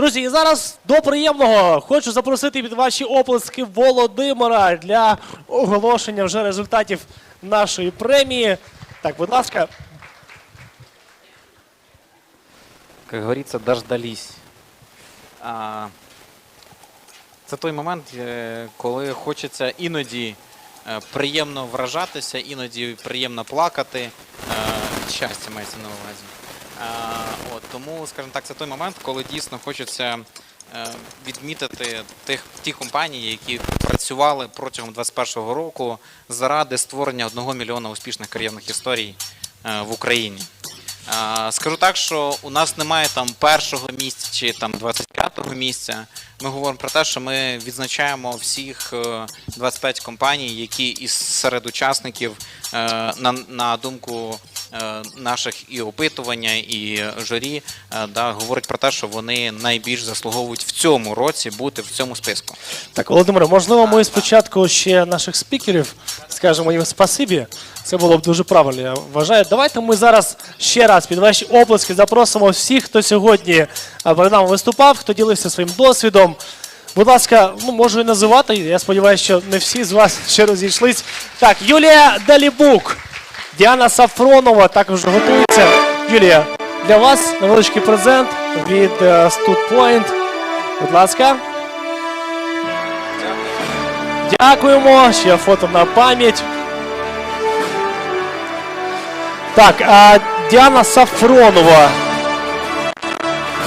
Друзі, і зараз до приємного хочу запросити під ваші оплески Володимира для оголошення вже результатів нашої премії. Так, будь ласка, Как говорится, дождались. Це той момент, е, коли хочеться іноді е, приємно вражатися, іноді приємно плакати. Е, Щастя мається на увазі. А, От, тому, скажімо так, це той момент, коли дійсно хочеться е, відмітити тих, ті компанії, які працювали протягом 2021 року заради створення одного мільйона успішних кар'єрних історій е, в Україні. Скажу так, що у нас немає там першого місця чи там 25-го місця. Ми говоримо про те, що ми відзначаємо всіх е, 25 компаній, які із серед учасників е, на, на думку е, наших і опитування, і журі, е, да, говорять про те, що вони найбільш заслуговують в цьому році бути в цьому списку. Так, Володимире, можливо, ми спочатку ще наших спікерів скажемо їм спасибі. Це було б дуже правильно, я вважаю. Давайте ми зараз ще раз під ваші оплески запросимо всіх, хто сьогодні перед нами виступав, хто ділився своїм досвідом. Будь ласка, ну можу і називати. Я сподіваюся, що не всі з вас ще розійшлись. Так, Юлія Далібук, Діана Сафронова також готується. Юлія, для вас невеличкий презент від е, Stud Point. Будь ласка. Дякуємо. Ще фото на пам'ять. Так, а Діана Сафронова.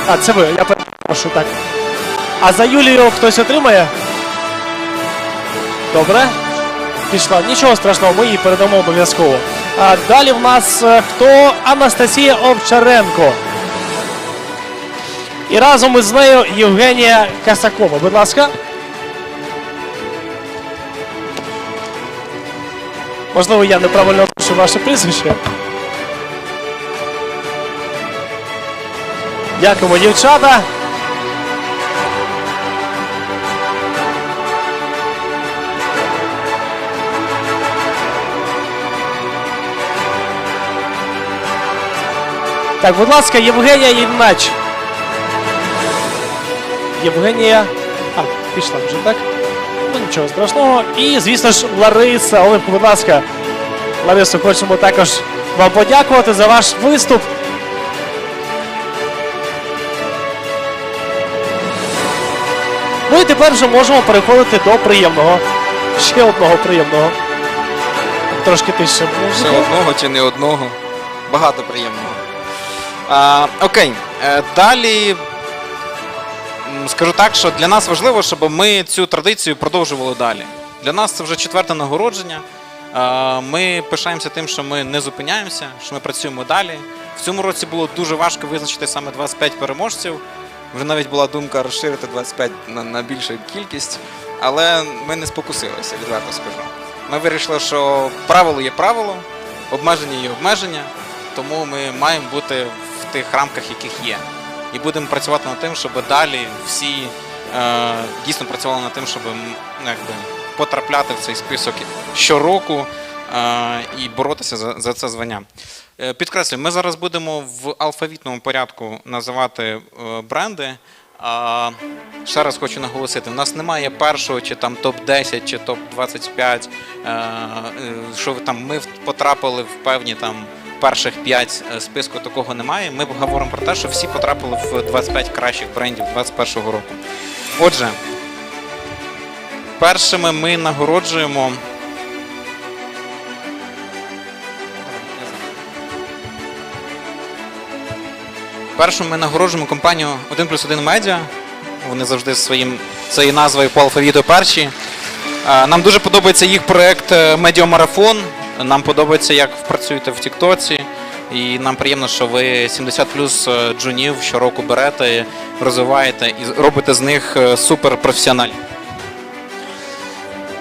А, це ви, я перепрошую, так. А за Юлію хтось отримає? Добре. Пішла. Нічого страшного, ми її передамо обов'язково. А далі в нас е, хто? Анастасія Овчаренко. І разом із нею Євгенія Касакова. Будь ласка. Можливо, я неправильно пишу ваше прізвище. Дякуємо, дівчата. Так, будь ласка, Євгенія Євнач. Євгенія. А, пішла вже, так? Ну нічого страшного. І, звісно ж, Лариса. Оленко, будь ласка. Ларисо, хочемо також вам подякувати за ваш виступ. Ну і тепер вже можемо переходити до приємного. Ще одного приємного. Трошки тише. Ще одного чи не одного. Багато приємного. А, окей, е, далі скажу так, що для нас важливо, щоб ми цю традицію продовжували далі. Для нас це вже четверте нагородження. Ми пишаємося тим, що ми не зупиняємося, що ми працюємо далі. В цьому році було дуже важко визначити саме 25 переможців. Вже навіть була думка розширити 25 на, на більшу кількість, але ми не спокусилися, відверто скажу. Ми вирішили, що правило є правило, обмеження є обмеження, тому ми маємо бути в тих рамках, яких є. І будемо працювати над тим, щоб далі всі е, дійсно працювали над тим, щоб якби, потрапляти в цей список щороку е, і боротися за, за це звання. Е, Підкреслюю, ми зараз будемо в алфавітному порядку називати е, бренди. Ще раз хочу наголосити: у нас немає першого чи там топ-10 чи топ-25. е, е, Що там ми в- потрапили в певні там перших 5 списку такого немає. Ми говоримо про те, що всі потрапили в 25 кращих брендів 2021 року. Отже, першими ми нагороджуємо. Першим ми нагороджуємо компанію 1 плюс 1 медіа. Вони завжди своїм цією назвою по алфавіту перші. Е, Нам дуже подобається їх проект е, Медіамарафон. Нам подобається, як працюєте в Тіктоці. І нам приємно, що ви 70 плюс е, джунів щороку берете, розвиваєте і робите з них е, суперпрофесіоналів.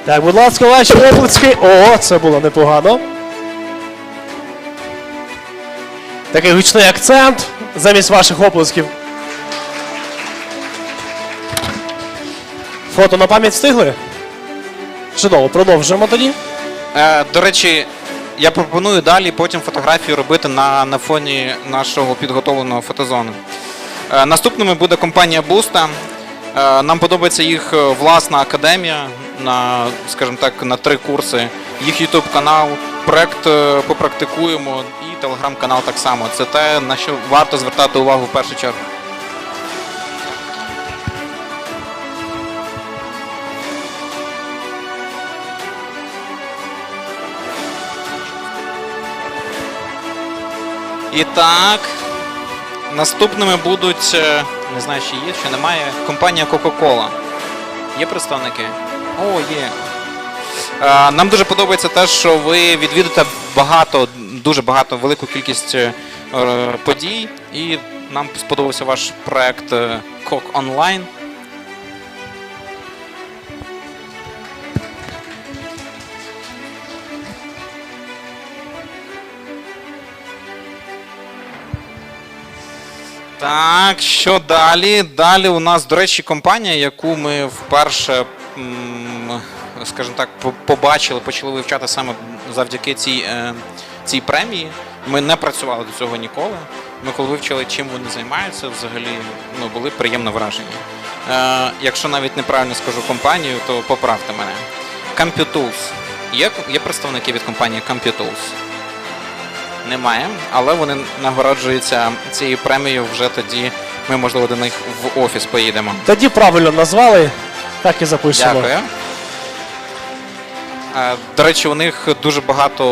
Так, будь ласка, ваші оплески. О, це було непогано. Такий гучний акцент замість ваших оплесків. Фото на пам'ять встигли? Чудово, продовжуємо тоді. Е, До речі, я пропоную далі потім фотографію робити на, на фоні нашого підготовленого фотозону. Е, Наступними буде компанія Буста. Е, Нам подобається їх власна академія на, скажімо так, на три курси. Їх YouTube канал, проект попрактикуємо і телеграм-канал так само. Це те, на що варто звертати увагу в першу чергу. І так, наступними будуть, е, не знаю, чи є, чи немає, компанія Coca-Cola. Є представники? О, є. Е, Нам дуже подобається те, що ви відвідуєте багато, дуже багато, велику кількість е, подій. І нам сподобався ваш проект е, Coke Так, що далі? Далі у нас, до речі, компанія, яку ми вперше, скажімо так, побачили, почали вивчати саме завдяки цій, е, цій премії. Ми не працювали до цього ніколи. Ми коли вивчили, чим вони займаються, взагалі ну, були приємно вражені. Е, якщо навіть неправильно скажу компанію, то поправте мене. Computools. Є, є представники від компанії Computools? Немає, але вони нагороджуються цією премією вже тоді. Ми, можливо, до них в офіс поїдемо. Тоді правильно назвали, так і запишемо. Дякую. Е, До речі, у них дуже багато,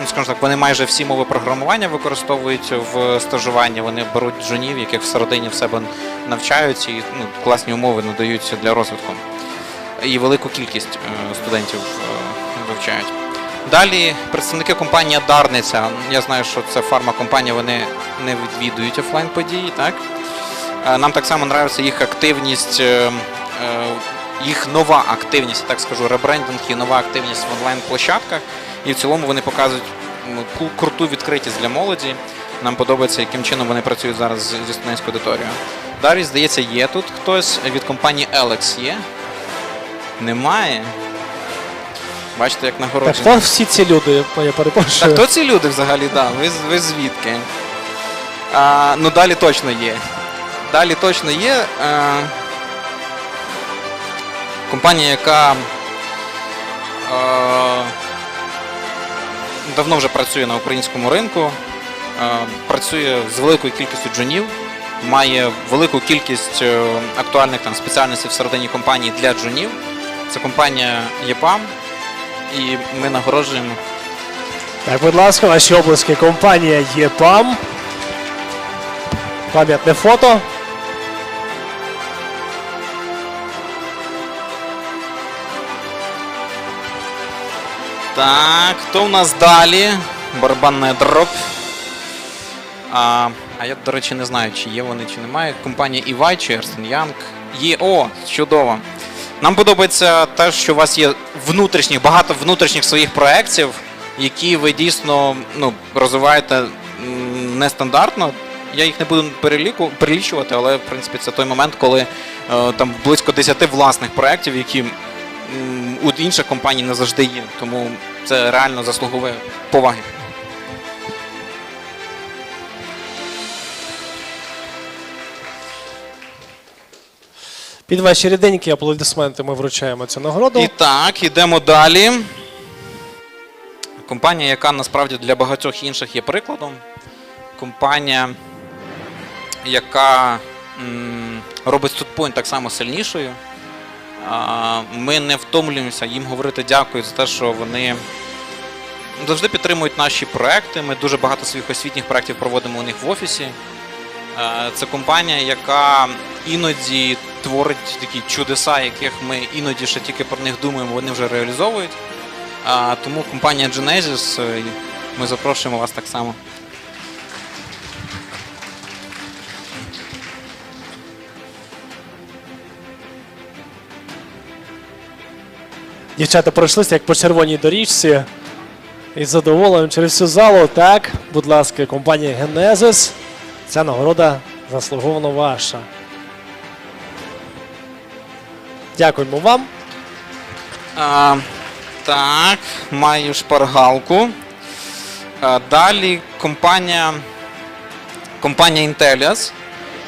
ну скажімо так, вони майже всі мови програмування використовують в стажуванні. Вони беруть джунів, яких всередині в себе навчають і ну, класні умови надають для розвитку. І велику кількість е, студентів е, вивчають. Далі представники компанії Дарниця. Я знаю, що це фармакомпанія, вони не відвідують офлайн події, так? Е, Нам так само подобається їх активність, е, е, їх нова активність, я так скажу, ребрендинг і нова активність в онлайн-площадках. І в цілому вони показують круту відкритість для молоді. Нам подобається, яким чином вони працюють зараз зі студентською аудиторією. Далі, здається, є тут хтось від компанії Alex є. Немає. Бачите, як Так, нагородження. хто всі ці люди? Я Так, перепрошую. хто ці люди взагалі? Да, ви, з- ви звідки? А, ну далі точно є. Далі точно є. А, компанія, яка а, давно вже працює на українському ринку, а, працює з великою кількістю джунів, має велику кількість е, актуальних там, спеціальностей всередині компанії для джунів. Це компанія ЄПАМ. І ми нагороджуємо Так, будь ласка, ваші обласки. Компанія ЄПАМ. Пам'ятне фото. Так, хто у нас далі? Барабанна дроп. А, а я, до речі, не знаю, чи є вони, чи немає. Компанія EY чи Ernst Young. Є, о, чудово. Нам подобається те, що у вас є внутрішніх, багато внутрішніх своїх проєктів, які ви дійсно ну, розвиваєте нестандартно. Я їх не буду переліку, перелічувати, але в принципі це той момент, коли е, там близько 10 власних проєктів, які м, у інших компаній не завжди є. Тому це реально заслуговує поваги. Під ваші ріденькі аплодисменти ми вручаємо цю нагороду. І так, ідемо далі. Компанія, яка насправді для багатьох інших є прикладом. Компанія, яка робить студпойнт так само сильнішою. Ми не втомлюємося їм говорити дякую за те, що вони завжди підтримують наші проекти. Ми дуже багато своїх освітніх проєктів проводимо у них в офісі. Це компанія, яка іноді творить такі чудеса, яких ми іноді ще тільки про них думаємо, вони вже реалізовують. А, Тому компанія Genesis, е, ми запрошуємо вас так само. Дівчата пройшлися як по червоній доріжці. І задоволенням через всю залу. Так, будь ласка, компанія Genesis. Ця нагорода заслуговано ваша. Дякуємо вам. А, так, маю шпаргалку. А, далі компанія, компанія Intellias.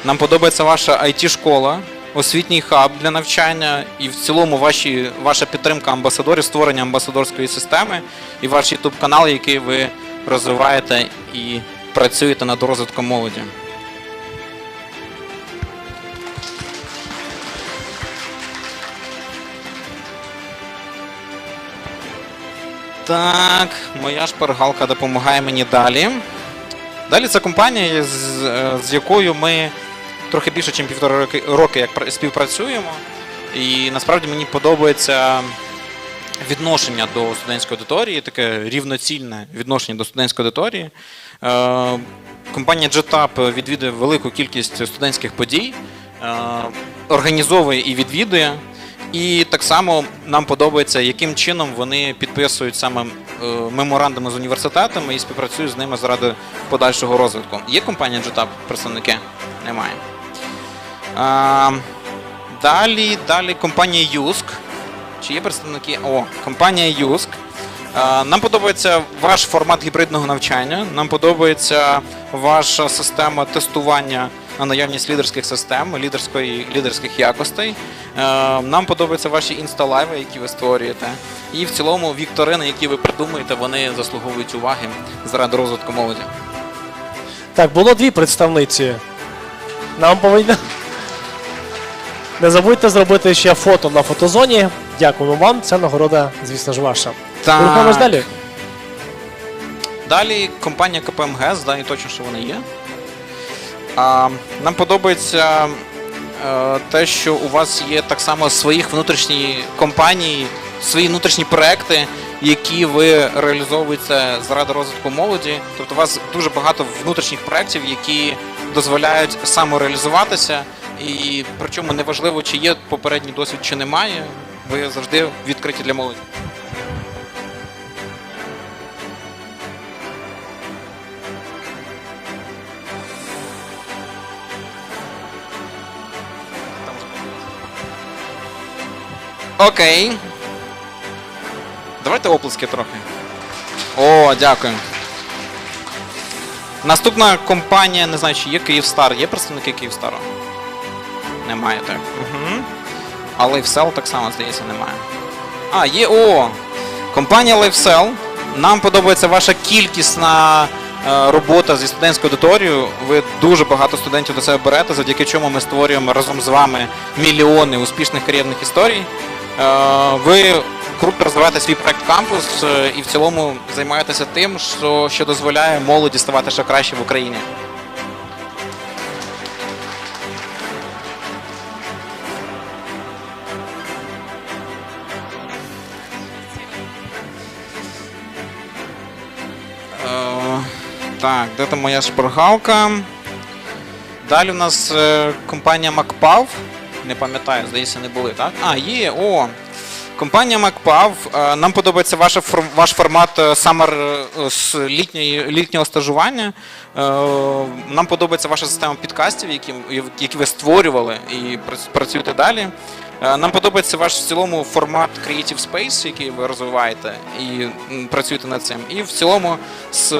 Нам подобається ваша IT-школа, освітній хаб для навчання і в цілому ваші, ваша підтримка амбасадорів, створення амбасадорської системи і ваш YouTube канал, який ви розвиваєте і працюєте над розвитком молоді. Так, моя шпаргалка допомагає мені далі. Далі це компанія, з, з якою ми трохи більше, ніж півтора роки, роки як співпрацюємо. І насправді мені подобається відношення до студентської аудиторії, таке рівноцільне відношення до студентської аудиторії. Е, компанія JetUp відвідує велику кількість студентських подій, е, організовує і відвідує. І так само нам подобається, яким чином вони підписують саме е, меморандуми з університетами і співпрацюють з ними заради подальшого розвитку. Є компанія JetUp представники? Немає. А, далі, далі компанія Юск. Чи є представники? О, компанія Юск. Нам подобається ваш формат гібридного навчання. Нам подобається ваша система тестування наявність лідерських систем, лідерської, лідерських якостей. Е, Нам подобаються ваші інсталайви, які ви створюєте. І в цілому вікторини, які ви придумуєте, вони заслуговують уваги заради розвитку молоді. Так, було дві представниці. Нам повинні. Не забудьте зробити ще фото на фотозоні. Дякуємо вам. Ця нагорода, звісно ж, ваша. Так. Рухаємось далі. Далі компанія КПМГ, знаю точно, що вони є. Нам подобається е, те, що у вас є так само своїх внутрішні компанії, свої внутрішні проекти, які ви реалізовуєте заради розвитку молоді. Тобто у вас дуже багато внутрішніх проєктів, які дозволяють самореалізуватися. І причому неважливо, чи є попередній досвід, чи немає, ви завжди відкриті для молоді. Окей. Давайте оплески трохи. О, дякую. Наступна компанія, не знаю, чи є Київстар. Є представники Київстару? Немає, так. Угу. А LifeSell так само, здається, немає. А, є. О! Компанія LifeSell. Нам подобається ваша кількісна е, робота зі студентською аудиторією. Ви дуже багато студентів до себе берете, завдяки чому ми створюємо разом з вами мільйони успішних кар'єрних історій. Е, Ви круто розвиваєте свій проект кампус е, і в цілому займаєтеся тим, що, що дозволяє молоді ставати ще краще в Україні. Е, Так, де там моя шпаргалка? Далі у нас компанія MacPav. Не пам'ятаю, здається, не були, так? А, є, о. Компанія MacPav. Е, Нам подобається ваш, ваш формат е, summer е, з літньої, літнього стажування. Нам подобається ваша система підкастів, які, які ви створювали і прац- працюєте далі. Нам подобається ваш в цілому формат Creative Space, який ви розвиваєте і працюєте над цим. І в цілому з,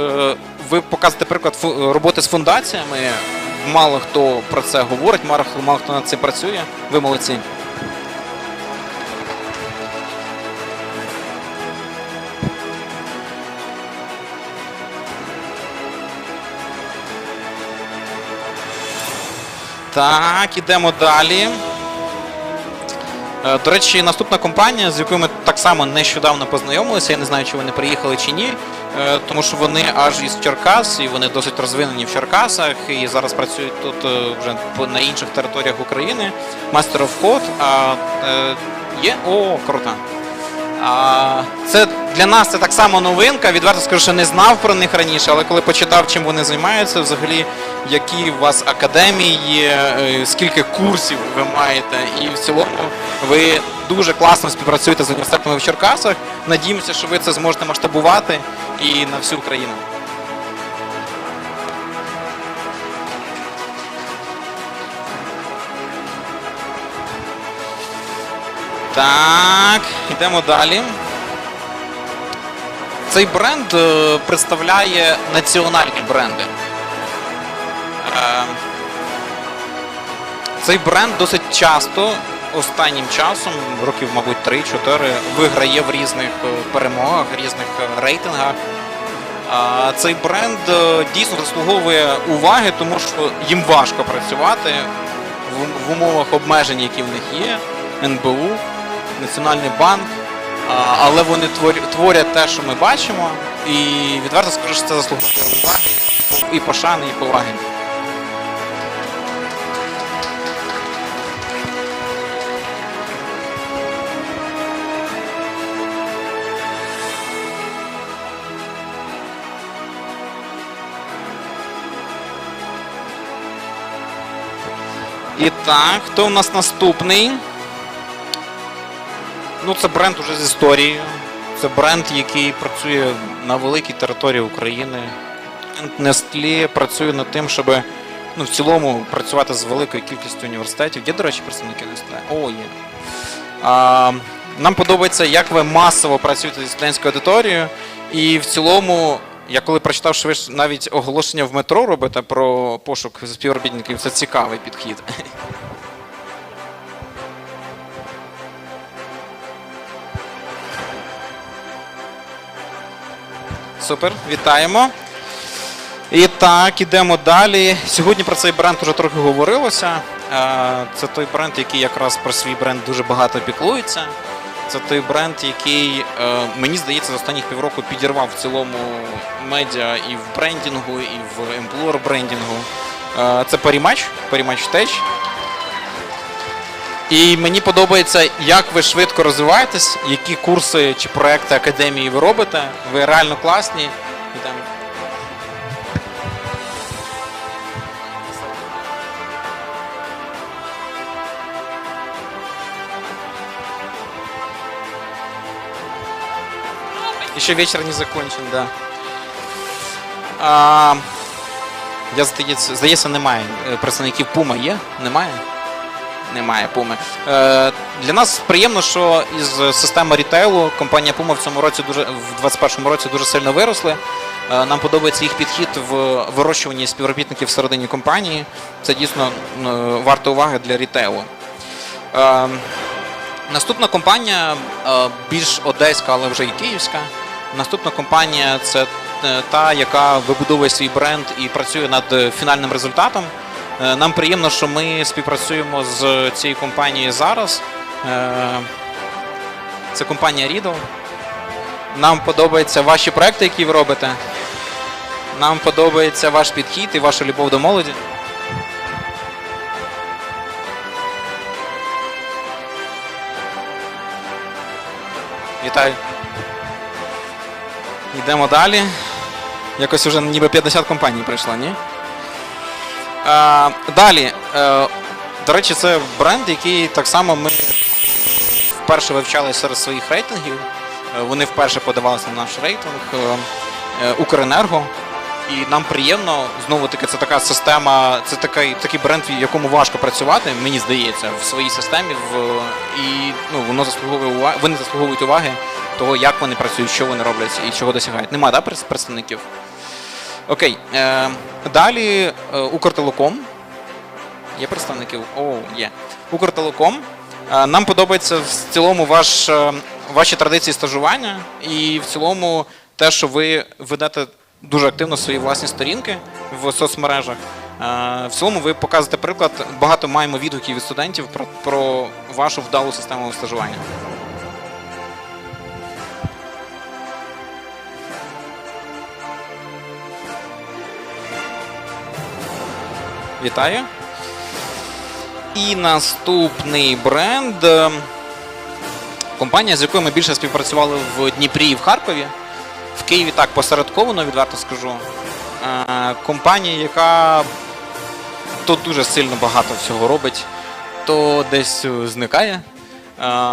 ви показуєте приклад роботи з фундаціями. Мало хто про це говорить, мало хто, над цим працює. Ви молодці. Так, ідемо далі. Е, До речі, наступна компанія, з якою ми так само нещодавно познайомилися, я не знаю, чи вони приїхали чи ні, тому що вони аж із Черкас, і вони досить розвинені в Черкасах, і зараз працюють тут е, вже на інших територіях України. Master of Code. А, е, є? О, круто. А, це для нас це так само новинка. Відверто скажу, що не знав про них раніше, але коли почитав, чим вони займаються, взагалі, які у вас академії є, е, скільки курсів ви маєте, і в цілому ви дуже класно співпрацюєте з університетами в Черкасах. Надіємося, що ви це зможете масштабувати і на всю Україну. Так, йдемо далі. Цей бренд е, представляє національні бренди. Е, Цей бренд досить часто останнім часом, років, мабуть, 3-4, виграє в різних е, перемогах, різних е, рейтингах. Цей бренд е, дійсно заслуговує уваги, тому що їм важко працювати в, умовах обмежень, які в них є. НБУ, Національний банк. Але вони творять те, що ми бачимо, і відверто скажу, що це заслуговує уваги і пошани, і поваги. І так, хто у нас наступний? Ну, це бренд уже з історією. Це бренд, який працює на великій території України. Nestlé працює над тим, щоб ну, в цілому працювати з великою кількістю університетів. Є, до речі, представники Nestlé? О, є. А, нам подобається, як ви масово працюєте зі студентською аудиторією. І в цілому, я коли прочитав, що ви ж навіть оголошення в метро робите про пошук співробітників, це цікавий підхід. Супер, вітаємо. І так, ідемо далі. Сьогодні про цей бренд вже трохи говорилося. Е, Це той бренд, який якраз про свій бренд дуже багато піклується. Це той бренд, який, е, мені здається, за останніх півроку підірвав в цілому медіа і в брендінгу, і в емплуер брендінгу. Е, Це Parimatch, Parimatch Tech. І мені подобається, як ви швидко розвиваєтесь, які курси чи проекти академії ви робите. Ви реально класні. Йдемо. Еще вечер не закончен, да. А, я здається, здається, немає. Е, Представників Пума є? Немає? Немає Пуми. Е, для нас приємно, що із системи рітейлу компанія Puma в цьому році дуже в 21-му році дуже сильно виросли. Е, нам подобається їх підхід в вирощуванні співробітників всередині компанії. Це дійсно е, варто уваги для рітейлу. Е, Наступна компанія е, більш одеська, але вже і київська. Наступна компанія це е, та, яка вибудовує свій бренд і працює над е, фінальним результатом. Е, Нам приємно, що ми співпрацюємо з цією компанією зараз. Це компанія Riddle. Нам подобаються ваші проекти, які ви робите. Нам подобається ваш підхід і ваша любов до молоді. Вітаю. Йдемо далі. Якось вже ніби 50 компаній прийшло, ні? А, далі. Е, до речі, це бренд, який так само ми е, вперше вивчали серед своїх рейтингів. Е, Вони вперше подавалися на наш рейтинг Укренерго. І нам приємно, знову таки, це така система, це такий, такий бренд, в якому важко працювати, мені здається, в своїй системі. В, і ну, воно заслуговує уваги, вони заслуговують уваги того, як вони працюють, що вони роблять і чого досягають. Нема, да, представників? Окей. Е, далі е, Укртелеком. Є представників? О, є. Укртелеком. Е, нам подобається в цілому ваш, е, ваші традиції стажування і в цілому те, що ви ведете дуже активно свої власні сторінки в соцмережах. Е, В цілому ви показуєте приклад. Багато маємо відгуків від студентів про, про вашу вдалу систему стажування. Вітаю. І наступний бренд. е, Компанія, з якою ми більше співпрацювали в Дніпрі і в Харкові. В Києві так посередковано, відверто скажу. Е, Компанія, яка то дуже сильно багато всього робить, то десь е, зникає.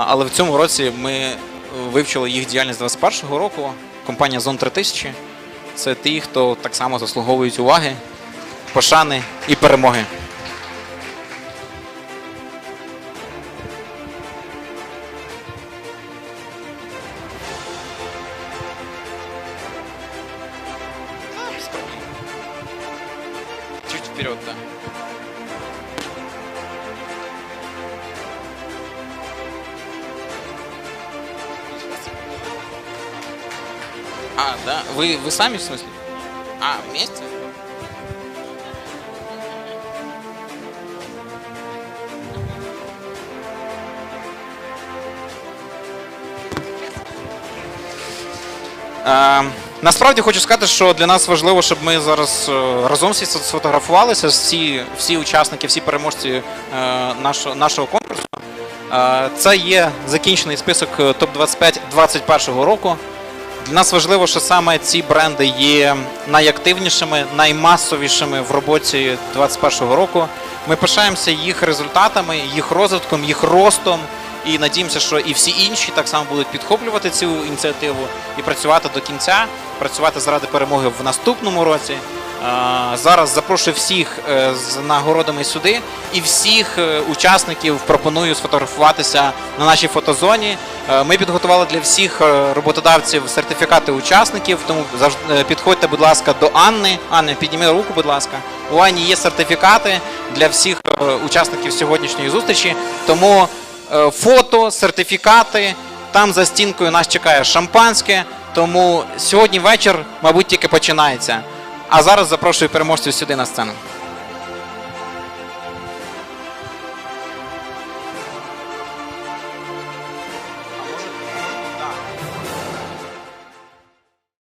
Але в цьому році ми вивчили їх діяльність 2021 року. Компанія Zone 3000. Це ті, хто так само заслуговують уваги, пошани і перемоги. Чуть вперед, да. А, да. Вы, вы сами в смысле? А, вместе? Насправді хочу сказати, що для нас важливо, щоб ми зараз е, разом всі сфотографувалися, всі, всі учасники, всі переможці е, нашого, нашого конкурсу. Е, Це є закінчений список е, топ-25 2021 року. Для нас важливо, що саме ці бренди є найактивнішими, наймасовішими в роботі 2021 року. Ми пишаємося їх результатами, їх розвитком, їх ростом. І надіємося, що і всі інші так само будуть підхоплювати цю ініціативу і працювати до кінця, працювати заради перемоги в наступному році. Зараз запрошую всіх е, з нагородами сюди і всіх е, учасників пропоную сфотографуватися на нашій фотозоні. Е, Ми підготували для всіх роботодавців сертифікати учасників, тому завжди підходьте, будь ласка, до Анни. Анни, підніми руку, будь ласка. У Ані є сертифікати для всіх учасників сьогоднішньої зустрічі. Тому фото, сертифікати. Там за стінкою нас чекає шампанське. Тому сьогодні вечір, мабуть, тільки починається. А зараз запрошую переможців сюди на сцену.